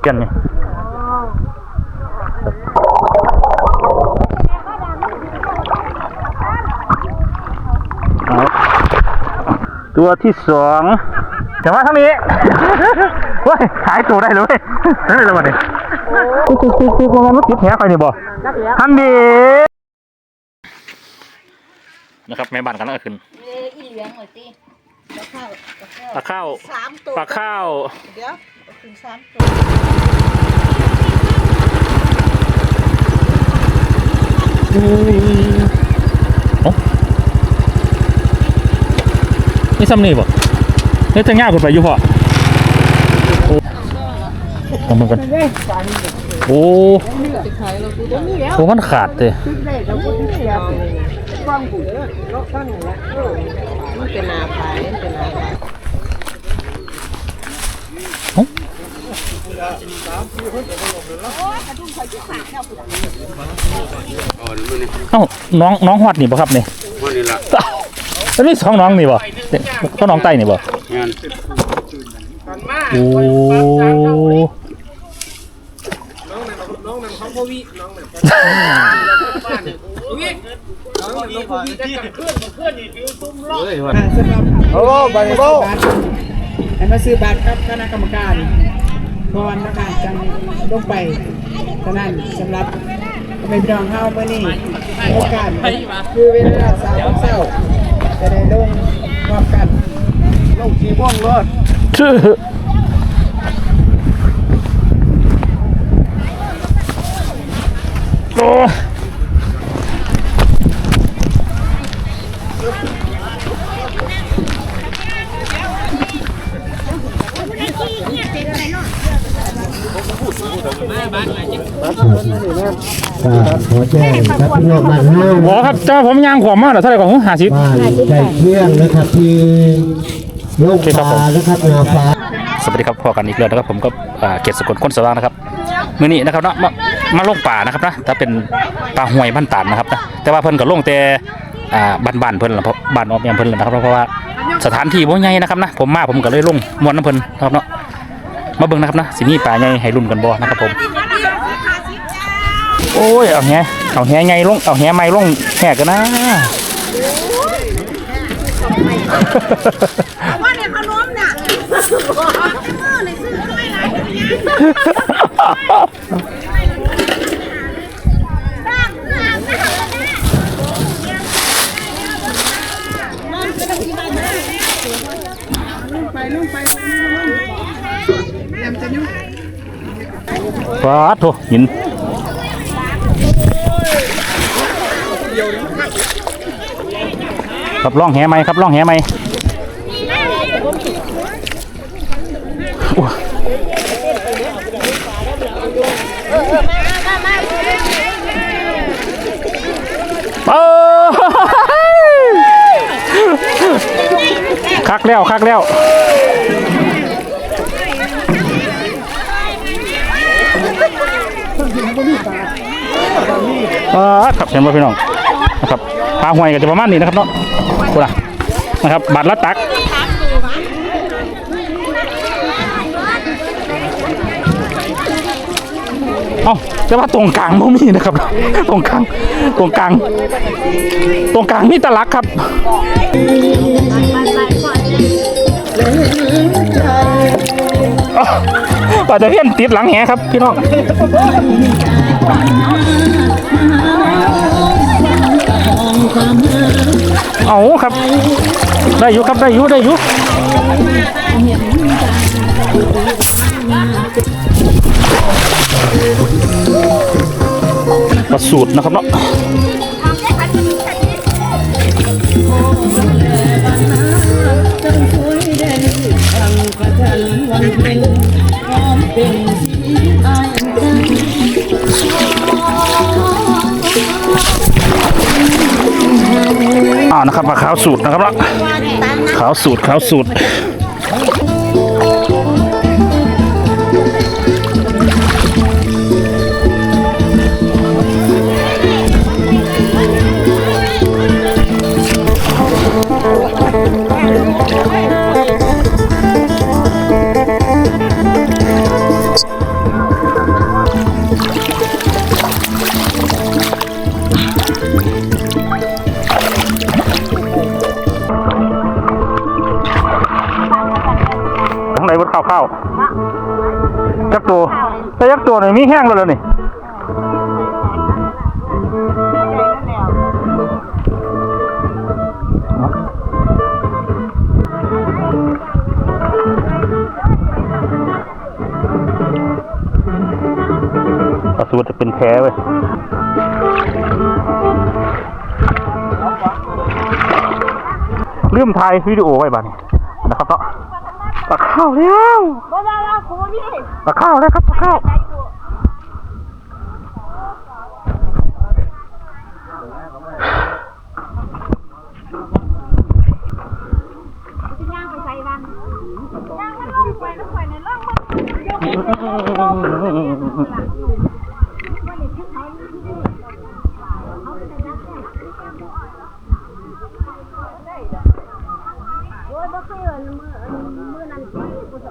เปลี่ยนนี่เอาตัวที่สองจะมาทางนี้เว้ยหายตัวได้เลยเว้ยเฮ้ยแล้ววันนี้ติ๊กติ๊กติ๊กติ๊กมันมันติดแหไปนี่บ่ทันดีนะครับแม่บ้านกันแล้วก็ขึ้นเอ้ยอีเหลืองหน่อยสิปลาข้าวปลาข้าวปลาข้าวสามตัวปลาข้าวเดี๋ยวเอา ถึงสามตัวนี่ซ้ำนี่บ่เฮ้ยจะง่ายกว่าไปอยู่พอโอ้เอามันกันโอ้โหมันขาดเลยมันเป็นนาขายมันเป็นนาขา เอ้าน้องน้องฮอดนี่บ่ครับนี่วันนี้ละแล้วมีสองน้องนี่บ่เนี่ยเขาน้องไต้นี่บ่งานโอ้เฮ้ยวันโอ้บังโบให้มาซื้อบัตรครับคณะกรรมการ กอนนะคะจังลงไปฉะนั้นสำหรับไม่พี่น้องเฮาเมื่อนี้โอกาสคือเวลาสามเศร้าจะได้ลงพร้อมกันลงสีม่วงรถชื่อโอ้ ขอแจ้งครับพี่น้องบ้านห้าบอครับจ้าผมยางขวามมากเหรอเท่าไหร่ก่อนห้าสิบบ้านใจเที่ยงนะครับที่โลกปลานะครับนาฟ้าสวัสดีครับพอกันอีกแล้วนะครับผมก็เกียรติสกุลคนสว่างนะครับมื้อนี้นะครับเนาะมาลงป่านะครับนะถ้าเป็นปลาห่วยบ้านตานนะครับนะแต่ว่าเพิ่นก็ลงแต่อ่าบ้านๆเพิ่นละเพราะบ้านออมยามเพิ่นละนะครับเพราะว่าสถานที่บ่ใหญ่นะครับนะผมมาผมก็เลยลงมวนน้ำเพิ่นนะครับเนาะ มาเบิ่งนะครับนะสิมีปลาใหญ่ให้รุ่นกันบ่นะครับผมโอ้ยเอาแฮเอาแฮใหญ่ลงเอาแฮใหม่ลงแหกกันนะว่าเนี่ยขนมน่ะมือเลยซื้อไม่ไรสร้างเรื่องนะ ฟ้าโถหินครับล่องแหไหมครับล่องแหไหมเอ้คักแล้วคักแล้ว อ่าครับเห็นไหมพี่น้องนะครับปลาหวยก็จะประมาณนี้นะครับเนาะกูนะนะครับบาทละตักเอ้าแต่ว่าตรงกลางไม่มีนะครับ ตรงกลางตรงกลาง ตรงกลางมีแตะลักครับ ปลาตะเพียนติดหลังแหครับพี่น้องเอาครับ ได้อยู่ครับได้อยู่ได้อยู่ประสูตรนะครับเนาะ นะครับมาขาวสูตรนะครับละขาวสูตรขาวสูตร ข้าวยักษ์ตัวแต่ยักษ์ตัวนี่มีแห้งแล้วเหรอนี่ปลาสูตรจะเป็นแพ้เว้ยลืมถ่ายวิดีโอไว้บ้านี้นะครับเนาะ ปลาข้าวแล้วบ่ได้แล้วกูนี่ปลาข้าวแล้วครับปลาข้าวย่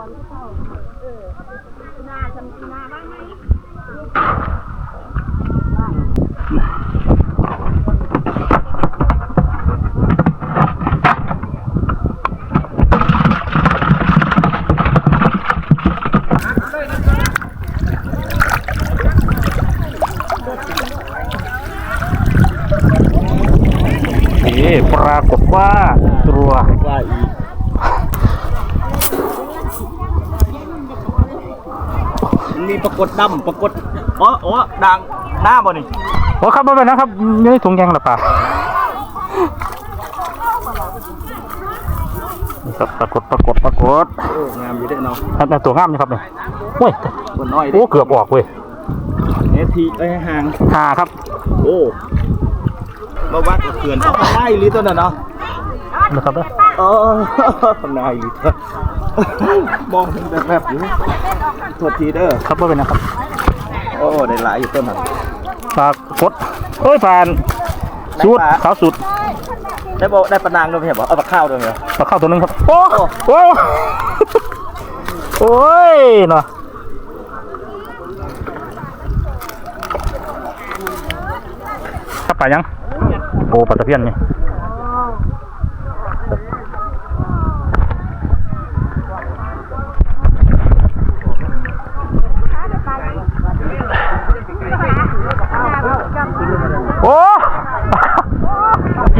อ่อนกูเฒ่าเออหน้าจำหน้าบ้างไหม นี่ปรากฏว่าตัว ว่าอีก มันมีปรากฏดำปรากฏอ๋ออ๋อดังหน้าบ่นี่โอ้ครับไม่เป็นนะครับนี่ถุงยางหรือเปล่านี่ครับปรากฏปรากฏปรากฏโอ้งามอยู่เด้อเนาะครับแต่ตัวงามนี่ครับเนี่ยโอ้ยคนน้อยโอ้เกือบออกเว้ยเนทีเอ้ยห่างหาครับโอ้มาวัดกับเขื่อนเอาได้หรือตัวน่ะเนาะนะครับเด้อเออนายหรือตัวมองเป็นแบบแบบๆอยู่โทษทีเด้อครับไม่เป็นนะครับ โอ้ ได้หลายอยู่ต้นนั้นปรากฏโอ้ยผ่านสุดขาวสุด ได้บอกได้ปลานางด้วยไหมครับเอาปลาข้าวด้วยไหมครับปลาเข้าตัวหนึงครับ โอ้โอ้โอ้ยเนาะครับปลายังโอ้ปลาตะเพียนนี่ โอ้ อีก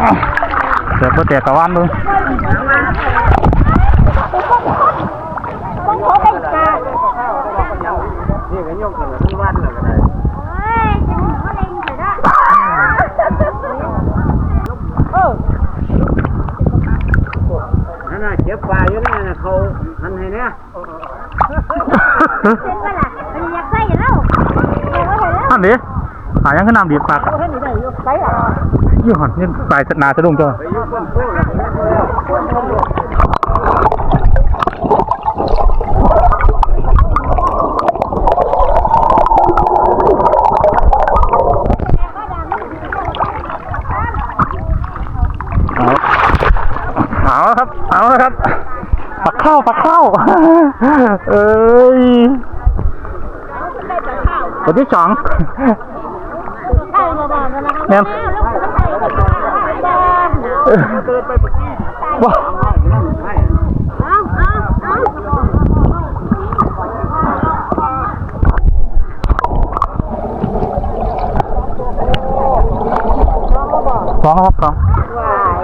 เปียกบ่เปียกกะวานดูต้องขอเป็นกานี่กันยกกันทุกวันเลยก็ได้เฮ้ยจะมีเขาเล่นไปได้นั่นน่ะเจ็บปลาอยู่นั่นน่ะเขาหันให้เนี่ยเป็นว่าล่ะมันอยากใส่แล้วเดี๋ยวว่าเถอะนั่นดิหายังขึ้นน้ำดีปาก ยี่ห้อนี่ปลายนาจะลุ่งจ้ะไปอยู่คนโซ่แล้วเอาเอาแล้วครับ เอาแล้วครับ ปักข้าวปักข้าวเอ้ยตัวที่สองแม่ เดินไปเมื่อกี้ว้าเอาเอาเอาสองครับสอง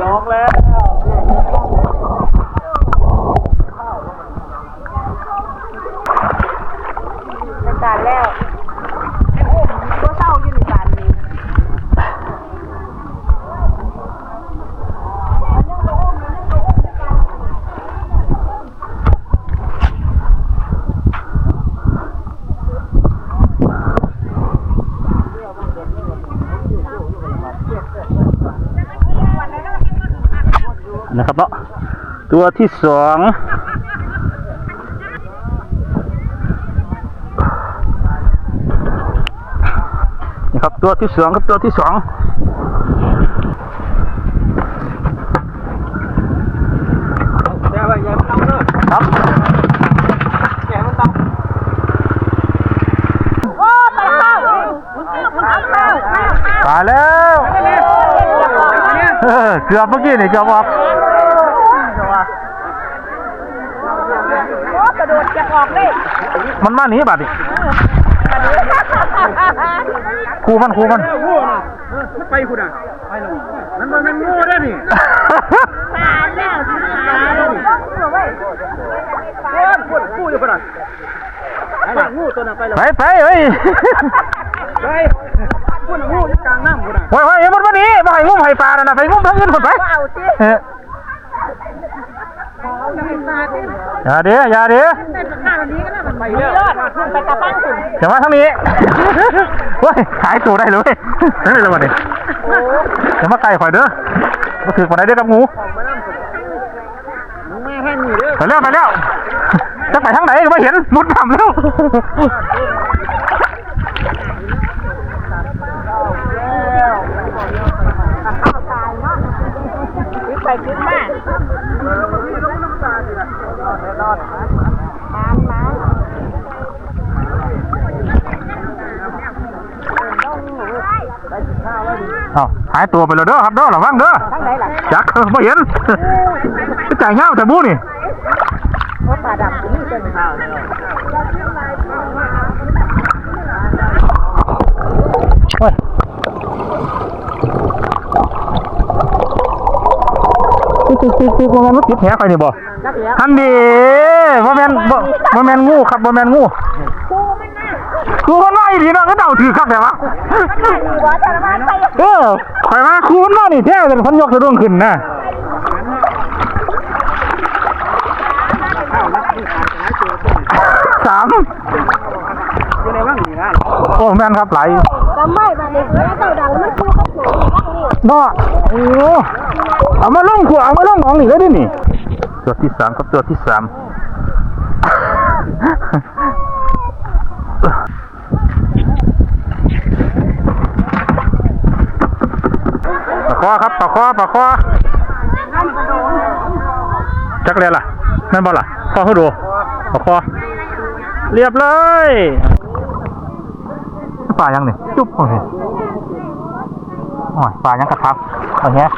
ร้องแล้วเป็นการแล้ว ครับเนาะตัวที่สองนี่ครับตัวที่สองครับตัวที่สองครับมาแล้วเกือบเมื่อกี้นี่เกือบออ มันมาหนีบัดนี่ครูมันครูมันงูน่ะมันไปคุณอะไปลงมันมันงูได้นี่ตายแล้วตายแล้วเฮ้ยพูดงูอยู่คนน่ะไอ้หลังงูตัวน่ะไปแล้วไปไปเฮ้ยไปพูดงูอยู่กลางน้ำคุณอะเฮ้ยเฮ้ยมันมาหนีมาให้งุ้มให้ปลาน่ะนะไปงุ้มทางอื่นคนไปเอาสิเอออย่าเด้ออย่าเด้อ ไปแล้วรอดคุณไปตะปั้งคุณอย่ามาทางนี้เฮ้ยหายตัวได้เลยเฮ้ยเลยวันนี้อย่ามาไกลข่อยเด้อมาถือคนไหนเด้อกับงูมึงมาทางนี้เด้อไปแล้วไปแล้วจะไปทางไหนก็ไม่เห็นมุดทำแล้ว เข้าตายเนาะคิดไปคิดมาน้ำน้ำ เอาหายตัวไปแล้วเด้อครับเด้อระวังเด้อทั้งไหนล่ะจักเออไม่เห็นไปจ่ายเงาแต่บูนี่เพราะปลาดำนี่เป็นข้าวโอ้ยติ๊กติ๊กติ๊กติ๊กบ่แม่นมันติดแหไปนี่บ่นักเรียนฮันดีบ่แม่นบ่บ่แม่นงูครับบ่แม่นงูกูมันน่ะครูมันมา อีหลีเนาะก็เดาถือครับแต่ว่าหัวจะมาไปเออข่อยมาครูนมานี่แท้แต่พิ่นยกสะดุ้งขึ้นนะสามอยู่ในว่างนี่นะโอ้แม่นครับไหลายทำไมมาเด็กแล้วเต่าดังมันกูกับหนูนี่เนาโอ้เอามาลงขวเอามาลงหนองนี่เลยดินี่ตัวที่สามครับตัวที่สามปะ คอครับปะคอปะคอจักเรียนล่ะนั่นบ่ล่ะคอเขาดูปะคอเรียบเลยป่ายังนี่จุ๊บโอ้ยโอ้ยปลายังกระทับเอาเงี้ย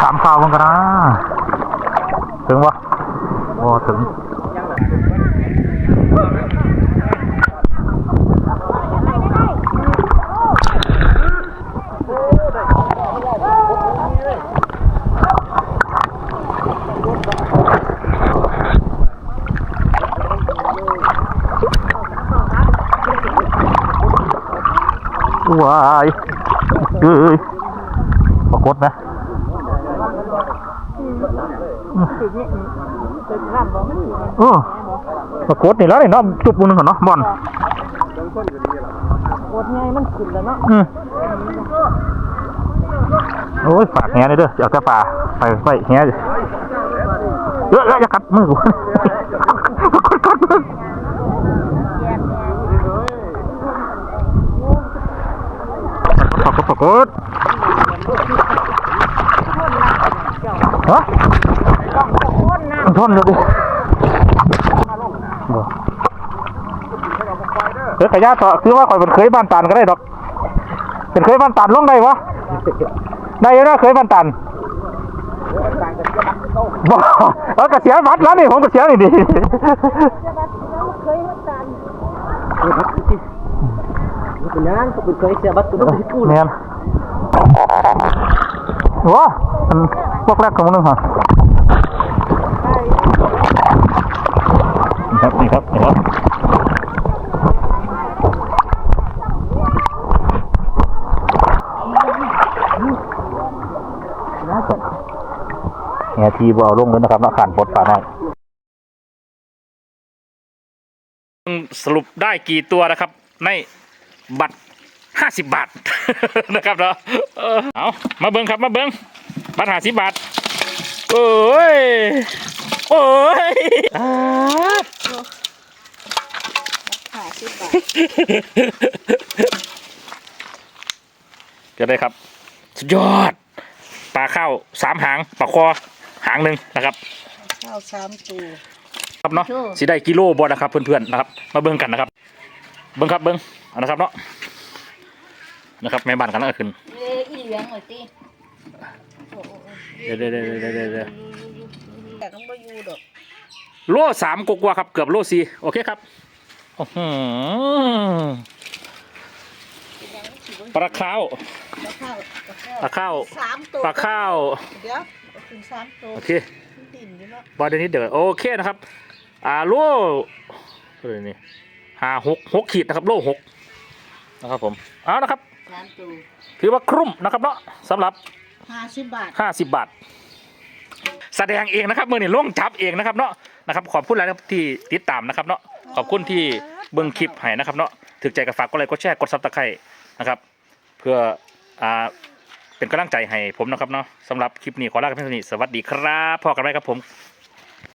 สามข้าวมันกันนะถึงวะโอ้ถึง ว้ายเอ้ยปรากฏนะเออปรากฏนี่แล้วนี่เนาะจุบมือหนึงก่อนเนาะบอลโคตรไงมันขึ้นแล้วเนาะอืมโอ้ยฝากแหเลยเด้อจะเอาแต่ปลาไปไปแหดิเออเอออย่ากัดมือกูปรากฏกัดมือปรา กฏปรากฏฮะคนนะมันทนเลยดิเฮ้ยขยะต่อคือว่าข่อยเป็นเคยบ้านตันก็ได้ดอก เป็นเคยบ้านตันลงได้วะได้ยู่นะเคยบ้านตันบ่เออกระเสียบัตรแล้วนี่ผมกระเสียนี่ดิ เคยมาตันเป็นยังก็เป็นเคยเสียบัตรกูต้องกูแมนว้ามันพวกแรกของมึงฮะนี่ครับนี่ครับนี่ครับเนี่ยทีบ่เอาลงเลยนะครับเนาะขานปลดปลาหน่อยสรุปได้กี่ตัวนะครับใน บัตรห้าสิบบาทนะครับเนาะเออเอามาเบิ้งครับมาเบิ้งบัตรห้าสิบบาทโอ้ยโอ้ยอ่าหาสิบบาทจะได้ครับ สุดยอดปลาข้าวสามหางปลาคอหางหนึ่งนะครับข้าวสามตัวครับเนาะโอ้สิได้กิโลบอนะครับเพื่อนๆนะครับ มาเบิ่งกันนะครับ เบิ่งครับเบิ่งเอา นะครับเนาะนะครับแม่บ้านกันแล้วก็ขึ้นเอ้ยอีเหลืองหน่อยติโอ้โหเดี๋ยวเดี๋ยวเดี๋ยวเดี๋ยวเดี๋ยวเดี๋ยวแต่ต้องไปอยู่ดอกโลสามกว่าๆครับเกือบโลสี่โอเคครับอื้อหือปลาข้าวปลาข้าวปลาข้าวสามตัวปลาข้าวเดี๋ยวเอาขึ้นสามตัวโอเคดินอยู่เนาะบอเดยวนี้เดี๋ยวโอเคนะครับ อ่าโลเท่าไหร่นี่ห้าหกหกขีดนะครับ โลหก นะครับผมเอานะครับ สามตัวถือว่าครุ่มนะครับเนาะสำหรับ ห้าสิบบาทห้าสิบบาท แสดงเองนะครับเมื่อนี่ล่วงจับเองนะครับเนาะนะครับขอบคุณหลายนะครับที่ติดตามนะครับเนาะขอบคุณที่เบิ่งคลิปให้นะครับเนาะถึกใจกับฝากกดไลค์กดแชร์กดซับสไครต์นะครับ เพื่ออ่าเป็นกำลังใจให้ผมนะครับเนาะสำหรับคลิปนี้ขอลาไปเพียงเท่านี้สวัสดีครับพอกันไหมครับผม